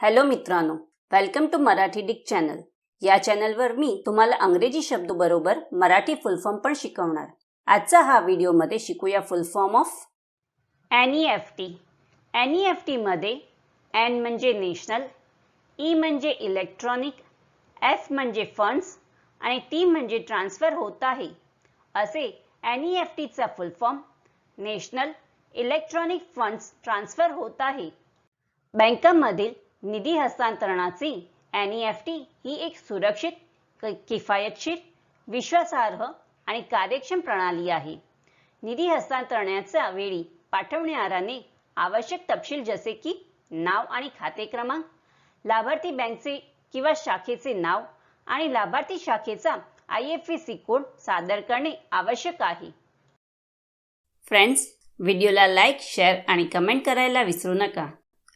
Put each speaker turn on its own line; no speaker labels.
Hello मित्रांनो welcome to Marathi डिक channel या चॅनलवर मी तुम्हाला अंग्रेजी शब्द बरोबर मराठी फुल फॉर्म पण शिकवणार. आजचा हा व्हिडिओमध्ये शिकूया full form of N E F T N E F टीमध्ये एन म्हणजे नॅशनल ई म्हणजे इलेक्ट्रॉनिक एफ म्हणजे फंड्स आणि टी म्हणजे ट्रान्सफर होत आहे. असे एन ई एफ टीचा full form national electronic funds transfer होत आहे. बँकांमधील निधी हस्तांतरणाची एन ई एफ टी ही एक सुरक्षित क- किफायतशीर विश्वासार्ह आणि कार्यक्षम प्रणाली आहे. निधी हस्तांतरणाच्या वेळी पाठवणाऱ्याने आवश्यक तपशील जसे की नाव आणि खाते क्रमांक लाभार्थी बँकचे किंवा शाखेचे नाव आणि लाभार्थी शाखेचा आय एफ सी कोड सादर करणे आवश्यक आहे. फ्रेंड्स व्हिडिओला लाईक शेअर आणि कमेंट करायला विसरू नका.